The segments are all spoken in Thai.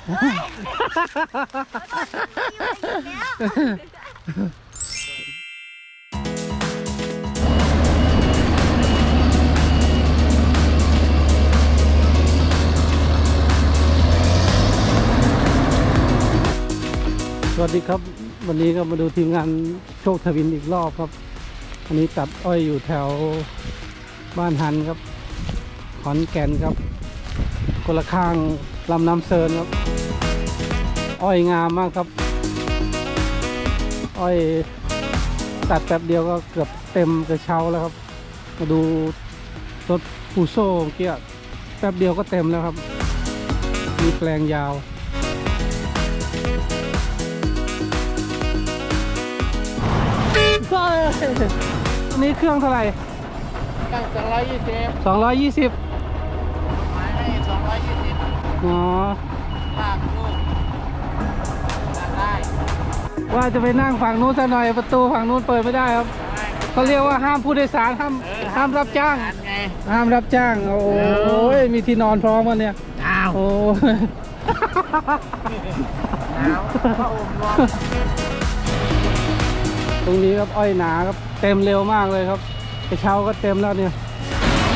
สวัสดีครับ วันนี้ก็มาดูทีมงานโชคทวินอีกรอบครับ อันนี้ตัดอ้อยอยู่แถวบ้านหันครับ ขอนแก่นครับคนละข้าง ลำน้ำเซินครับ อ้อยงามมากครับ อ้อยตัดแป๊บเดียวก็เกือบเต็มกระเช้าแล้วครับ มาดูรถฟูโซ่เมื่อกี้แป๊บเดียวก็เต็มแล้วครับ มีแปลงยาวอันนี้เครื่องเท่าไหร่ตั้งสองร้อยยี่สิบ220 อ๋อลากลูกลากได้ว่าจะไปนั่งฝั่งนู้นซะหน่อยประตูฝั่งนู้นเปิดไม่ได้ครับเขาเรียกว่าห้ามผู้โดยสารห้ามเออห้ามรับจ้างหันไง ห้ามรับจ้าง โอ้โหเออมีที่นอนพร้อมกันเนี่ย อ้าวโอ้ยหนาวพระอมร้อนตรงนี้ครับอ้อยหนาครับ เต็มเร็วมากเลยครับกระเช้าก็เต็มแล้วเนี่ย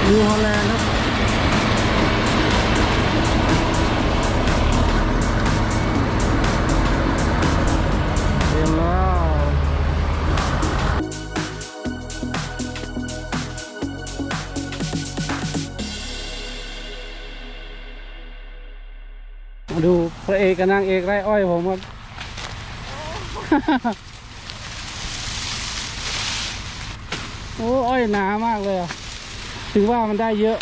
นิวฮอลแลนด์ครับ ดูพระเอกกับนางเอกไร่อ้อยผมครับ โอ้อ้อยหนามากเลยอะถือว่ามันได้เยอะ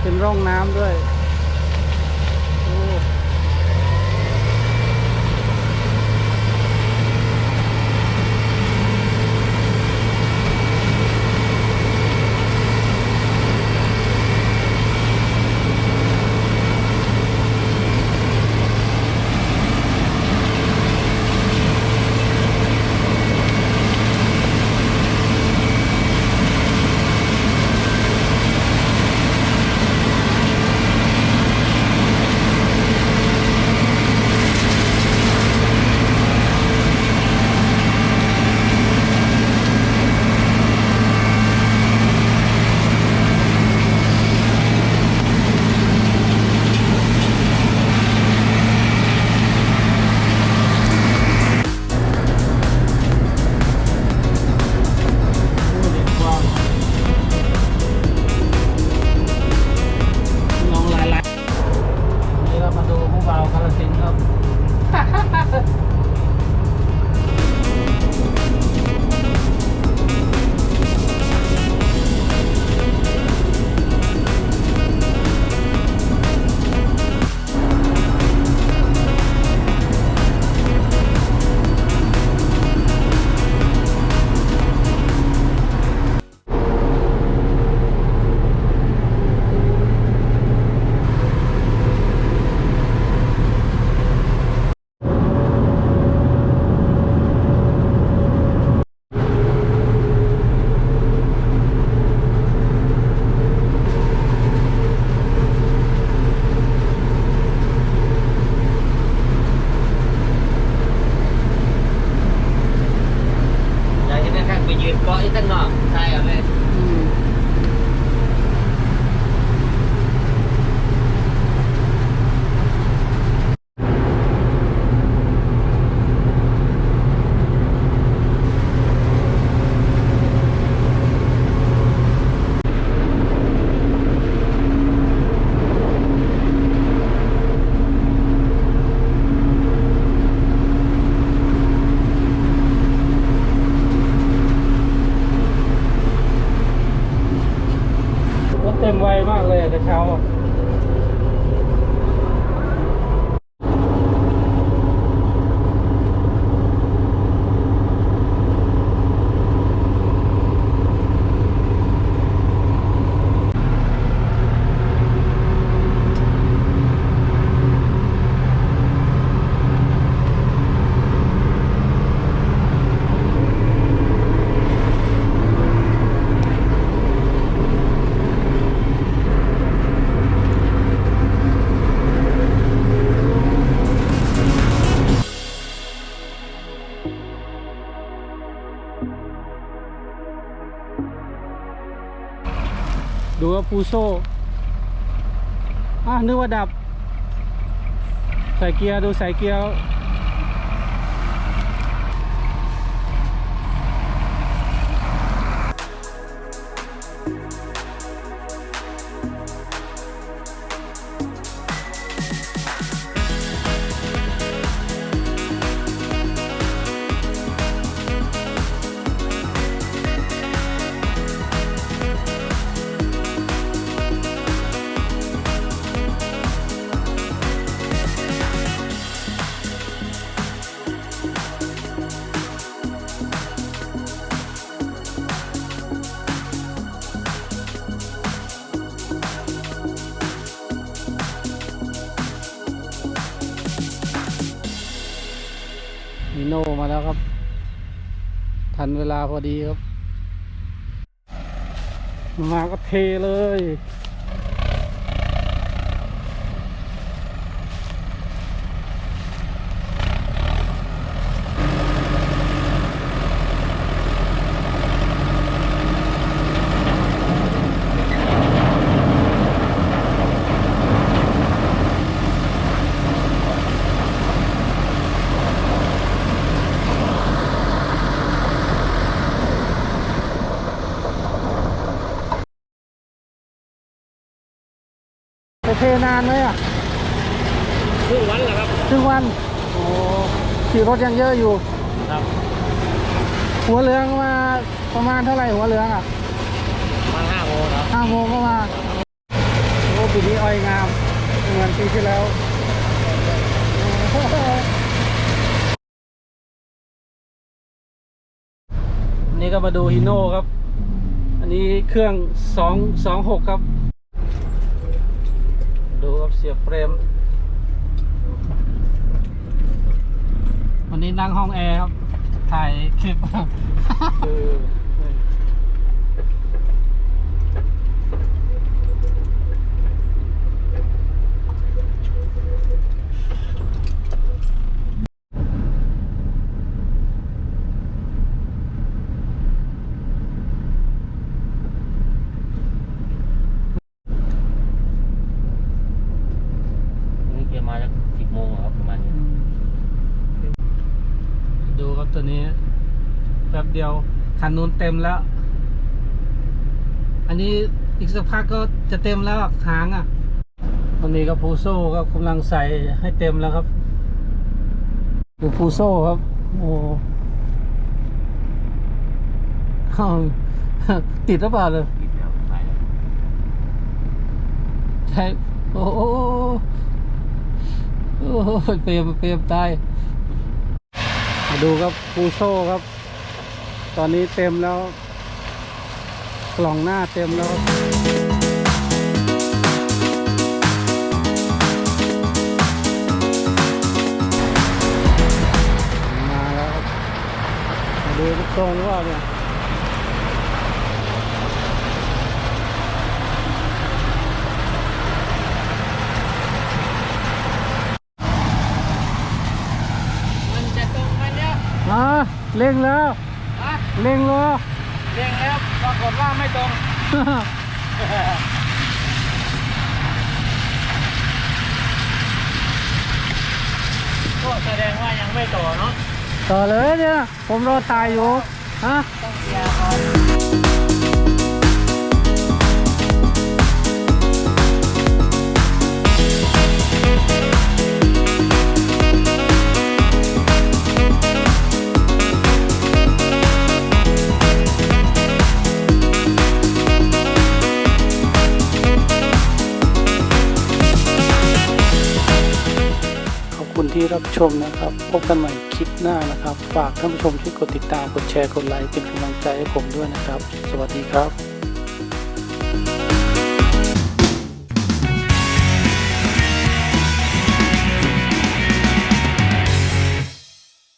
เป็นร่องน้ำด้วย ยืนเกาะอีกตั้งนอกใช่เอาเลย อืมรถเต็มไว ม ดูว่าฟูโซ่อะนึกว่าดับ ใส่เกียร์ ดูใส่เกียร์ โนมาแล้วครับ ทันเวลาพอดีครับ มาก็เทเลย ไปเทนานไหมอะครึ่งวันเหรอครับครึ่งวันโอ้ขี่รถยังเยอะอยู่ ครับ หัวเรืองมาประมาณเท่าไหร่หัวเรืองอะประมาณห้าโมงครับห้าโมงก็มาโอ้ปีนี้อ้อยงามเหมือนปีที่แล้วนี่ก็มาดูฮิโน่ครับ อันนี้เครื่องสองสองหกครับ ดูครับเสียบเฟรม วันนี้นั่งห้องแอร์ครับ ถ่ายคลิป คือ นี่เกียร์มาจากสิบโมงเหรอครับประมาณนี้ ดูครับตัวนี้ แป๊บ เดียวคันนู้นเต็มแล้ว อันนี้อีกสักพักก็จะเต็มแล้วอะหางอะวันนี้ก็ฟูโซ่ก็กำลังใส่ให้เต็มแล้วครับดูฟูโซ่ครับ โอ้ติดหรือเปล่าเลยปิดแล้วไปแล้วใช่โอ้โหโอ้โหเปรียมเปรียมตายมาดูครับฟูโซ่ครับ ตอนนี้เต็มแล้ว กล่องหน้าเต็มแล้วครับมาแล้วครับมาดูทุกตรงว่าเนี่ยมันจะตรงไหมเนี่ยอ่าเร่งแล้วฮะ เร่งแล้วเร่งแล้วปรากฏว่าไม่ตรง ก็แสดงว่ายังไม่ต่อเนาะ ต่อเลยเนี่ย ผมรอถ่ายอยู่ ฮะ ต้องเคลียร์ก่อน คุณที่รับชมนะครับ พบกันใหม่คลิปหน้านะครับ ฝากท่านผู้ชมช่วยกดติดตาม กดแชร์ กดไลค์ เป็นกำลังใจให้ผมด้วยนะครับ สวัสดีครับ